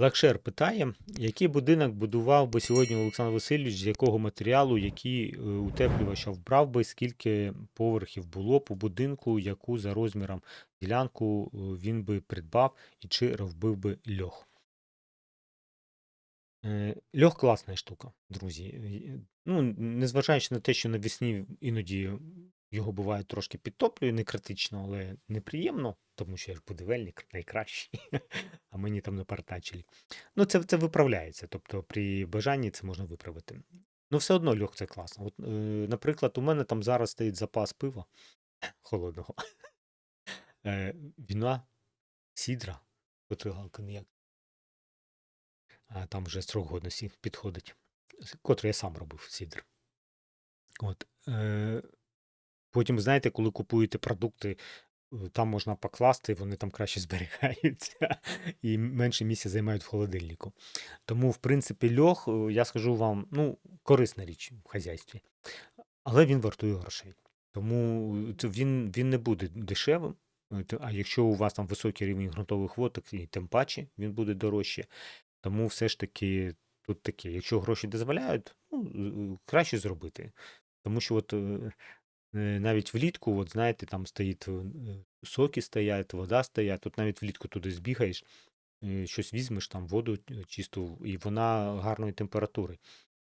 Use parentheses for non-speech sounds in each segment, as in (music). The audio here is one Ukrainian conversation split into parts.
Лакшер питає, який будинок будував би сьогодні Олександр Васильович, з якого матеріалу, який е, утеплювача вбрав би, скільки поверхів було б у будинку, яку за розміром ділянку е, він би придбав і чи робив би льох. Е, Льох класна штука, друзі. Ну, незважаючи на те, що навесні іноді його буває трошки підтоплює, не критично, але неприємно, тому що я ж будівельник найкращий, (laughs) а мені там напартачили. Ну, це, це виправляється. Тобто, при бажанні це можна виправити. Ну, все одно льох це класно. От, е, наприклад, у мене там зараз стоїть запас пива (laughs) холодного, е, віна, сідра, котрий ніяк а там вже строк годності підходить, котрий я сам робив сідр. От, е, Потім, знаєте, коли купуєте продукти, е, там можна покласти, вони там краще (laughs) зберігаються і менше місця займають в холодильнику. Тому, в принципі, льох, е, я скажу вам, ну, корисна річ в хазяйстві, але він вартує грошей. Тому він, він не буде дешевим. е, А якщо у вас там високий рівень ґрунтових вод, і тим паче він буде дорожче. Тому все ж таки тут таке, якщо гроші дозволяють, ну, е, краще зробити. Тому що от е, е, навіть влітку, от знаєте, там стоїть е, соки стоять, вода стоять, тут навіть влітку туди збігаєш, е, щось візьмеш, там воду е, чисту, і вона гарної температури.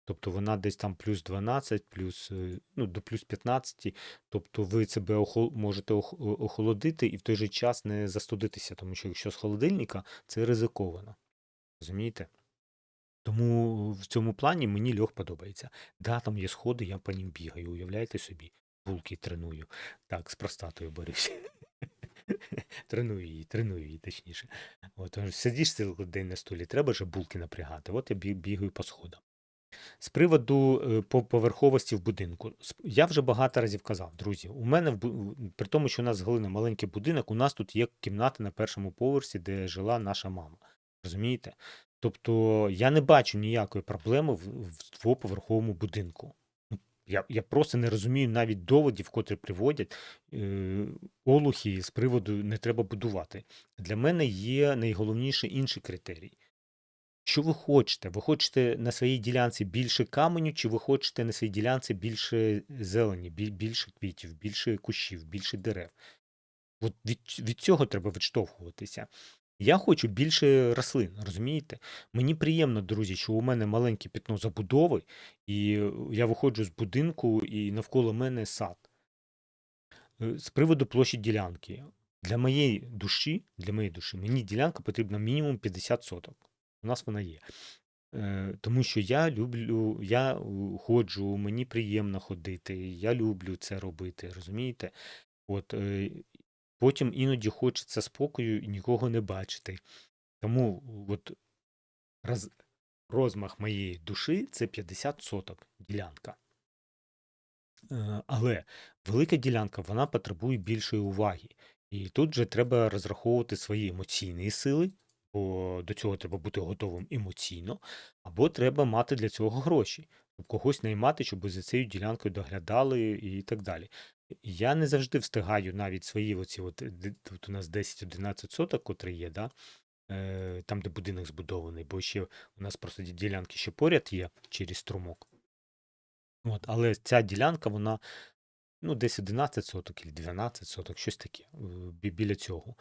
Тобто вона десь там плюс 12, плюс, ну, до плюс 15, тобто ви себе охол- можете охолодити і в той же час не застудитися, тому що якщо з холодильника, це ризиковано. Розумієте? Тому в цьому плані мені льох подобається. Да, там є сходи, я по ним бігаю, уявляєте собі, булки треную. Так, з простатою борюся. Треную її, треную її, точніше. От, тож сидиш цілий день на столі, треба же булки напрягати. От я бігаю по сходам. З приводу е, поверховості в будинку. Я вже багато разів казав, друзі, у мене при тому, що у нас з Галина маленький будинок, у нас тут є кімната на першому поверсі, де жила наша мама. Розумієте? Тобто я не бачу ніякої проблеми в двоповерховому будинку. Я, я просто не розумію навіть доводів, котрі приводять е, олухи з приводу не треба будувати. Для мене є найголовніше інший критерій. Що ви хочете? Ви хочете на своїй ділянці більше каменю, чи ви хочете на своїй ділянці більше зелені, більше квітів, більше кущів, більше дерев? От від, від цього треба відштовхуватися. Я хочу більше рослин, розумієте? Мені приємно, друзі, що у мене маленьке пітно забудови, і е, я виходжу з будинку, і навколо мене сад. Е, З приводу площі ділянки. Для моєї душі, для моєї душі, мені ділянка потрібна мінімум 50 соток. У нас вона є. Е, Тому що я люблю, я ходжу, мені приємно ходити, я люблю це робити, розумієте? От, потім іноді хочеться спокою і нікого не бачити. Тому от роз, розмах моєї душі це 50 соток ділянка. Е, Але велика ділянка вона потребує більшої уваги. І тут же треба розраховувати свої емоційні сили, бо до цього треба бути готовим емоційно, або треба мати для цього гроші, щоб когось наймати, щоб за цією ділянкою доглядали і так далі. Я не завжди встигаю навіть свої оці, от, тут у нас 10-11 соток, котрі є, да? е, там, де будинок збудований, бо ще у нас просто ді- ділянки ще поряд є через струмок. От, але ця ділянка, вона ну, десь 11 соток і 12 соток, щось таке е, бі- біля цього.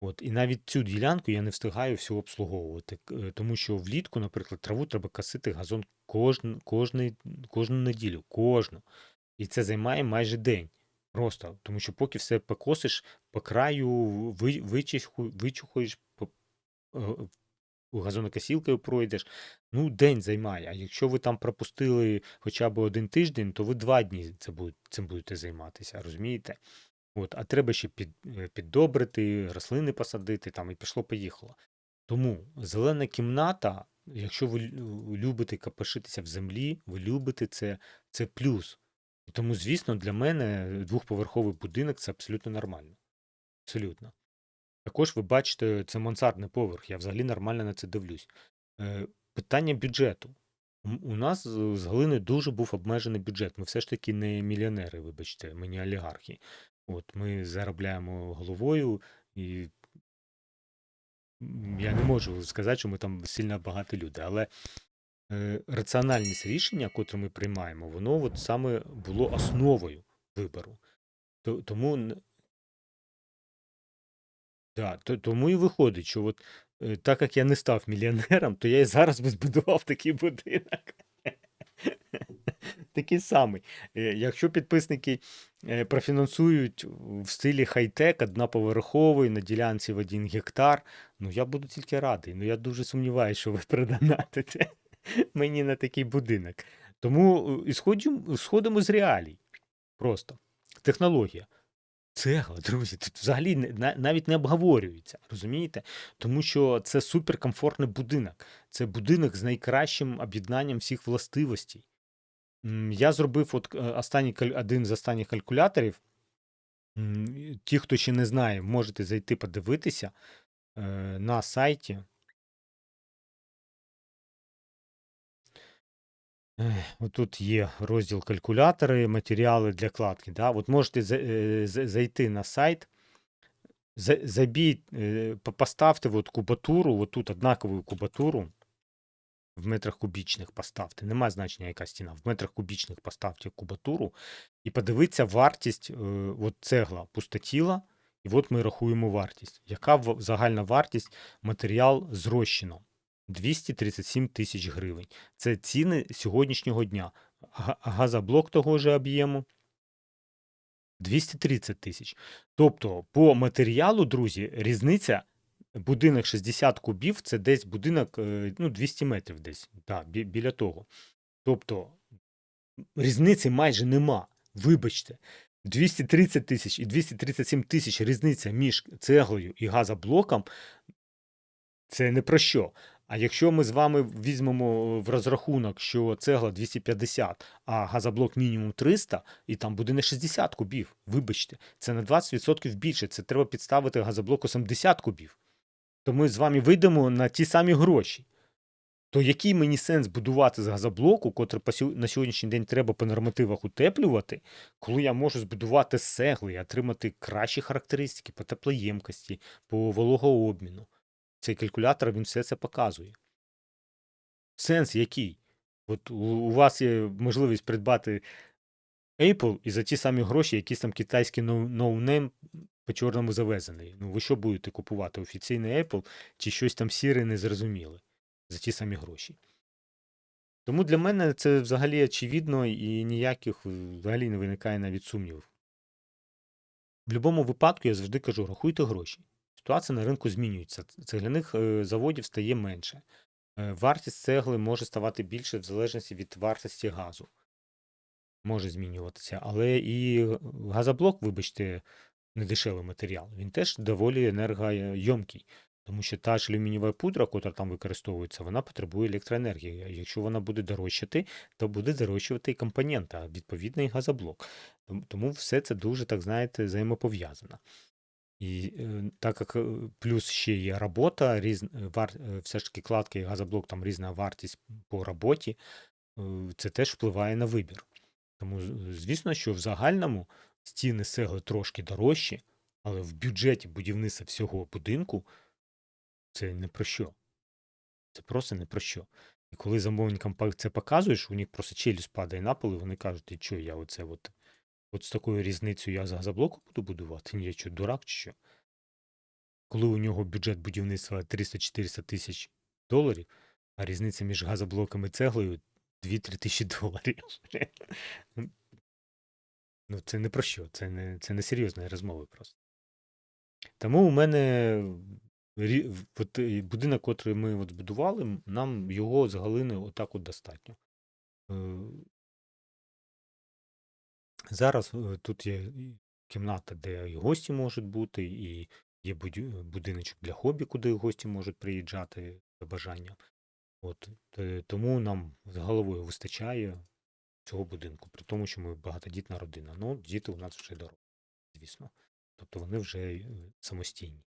От, і навіть цю ділянку я не встигаю всю обслуговувати, е, тому що влітку, наприклад, траву треба косити газон кожну, кожний, кожну неділю, кожну. І це займає майже день. Просто, тому що поки все покосиш по краю, ви, вичуху, вичухаєш, по- е, газонокосілкою пройдеш, ну, день займає. А якщо ви там пропустили хоча б один тиждень, то ви два дні це будуть, цим будете займатися, розумієте? От, а треба ще під, е, піддобрити, рослини посадити, там і пішло-поїхало. Тому зелена кімната, якщо ви любите копошитися в землі, ви любите це, це плюс. Тому, звісно, для мене двохповерховий будинок це абсолютно нормально. Абсолютно. Також ви бачите, це мансардний поверх. Я взагалі нормально на це дивлюсь. Е, питання бюджету. У нас з з дуже був обмежений бюджет. Ми все ж таки не мільйонери, вибачте, ми не олігархи. От ми заробляємо головою і я не можу сказати, що ми там сильно багаті люди, але раціональність рішення, котре ми приймаємо, воно от саме було основою вибору. Тому, да, тому і виходить, що от, е, так як я не став мільйонером, то я і зараз би збудував такий будинок. (laughs) Такий самий. Е, Якщо підписники е, профінансують в стилі хай-тек, одноповерховий на ділянці в 1 гектар, ну я буду тільки радий. Ну я дуже сумніваюся, що ви продонатите мені на такий будинок. Тому е, сходимо з реалій. Просто. Технологія. Цегла, друзі, тут взагалі навіть не обговорюється, розумієте? Тому що це суперкомфортний будинок. Це будинок з найкращим об'єднанням всіх властивостей. Я зробив от е, останній один з останніх калькуляторів. Ті, хто ще не знає, можете зайти подивитися е, на сайті. Ех, Отут є розділ калькулятори, матеріали для кладки. Да? От можете е, за- зайти на сайт, за- забіть, е, поставте от кубатуру, от тут однакову кубатуру в метрах кубічних поставте. Немає значення, яка стіна. В метрах кубічних поставте кубатуру і подивіться вартість е, от цегла пустотіла, і от ми рахуємо вартість. Яка загальна вартість матеріал з розчином? 237 тисяч гривень. Це ціни сьогоднішнього дня. Газоблок того ж об'єму 230 тисяч. Тобто, по матеріалу, друзі, різниця будинок 60 кубів це десь будинок е, ну, 200 метрів десь. Да, бі- біля того. Тобто різниці майже нема. Вибачте. 230 тисяч і 237 тисяч різниця між цеглою і газоблоком це не про що. А якщо ми з вами візьмемо в розрахунок, що цегла 250, а газоблок мінімум 300, і там буде не 60 кубів, вибачте, це на 20% більше. Це треба підставити газоблоку 70 кубів. То ми з вами вийдемо на ті самі гроші. То який мені сенс будувати з газоблоку, котрий на сьогоднішній день треба по нормативах утеплювати, коли я можу збудувати з цегли і отримати кращі характеристики по теплоємкості, по вологообміну. Цей калькулятор він все це показує. Сенс який? От у, вас є можливість придбати Apple і за ті самі гроші якийсь там китайський ноу- ноунейм по чорному завезений. Ну ви що будете купувати? Офіційний Apple чи щось там сіре незрозуміле за ті самі гроші? Тому для мене це взагалі очевидно і ніяких взагалі не виникає навіть сумнівів. В будь-якому випадку я завжди кажу, рахуйте гроші. Ситуація на ринку змінюється. Цегляних е, заводів стає менше. Е, Вартість цегли може ставати більше в залежності від вартості газу. Може змінюватися. Але і газоблок, вибачте, не дешевий матеріал. Він теж доволі енергойомкий. Тому що та ж алюмінієва пудра, яка там використовується, вона потребує електроенергії. Якщо вона буде дорожчати, то буде дорожчувати і компонента, а відповідно газоблок. Тому все це дуже, так знаєте, взаємопов'язано. І е, так як е, плюс ще є робота, різ, е, вар, все ж таки кладки і газоблок, там різна вартість по роботі, це теж впливає на вибір. Тому, звісно, що в загальному стіни цегли трошки дорожчі, але в бюджеті будівництва всього будинку це не про що. Це просто не про що. І коли замовникам це показуєш, у них просто челюсть падає на пол, і вони кажуть, ти що, я оце от, от з такою різницею я з газоблоку буду будувати? Ні, я що, дурак чи що? Коли у нього бюджет будівництва 300-400 тисяч доларів, а різниця між газоблоком і цеглою 2-3 тисячі доларів. (laughs) Ну, це не про що, це не, це не серйозні розмови просто. Тому у мене от, е, будинок, котрий ми от збудували, нам його з Галини отак от достатньо. Е, Зараз е, тут є кімната, де і гості можуть бути, і є будю- будиночок для хобі, куди гості можуть приїжджати за бажанням. От, е, тому нам з головою вистачає цього будинку, при тому, що ми багатодітна родина. Ну, діти у нас вже дорослі, звісно. Тобто вони вже е, самостійні.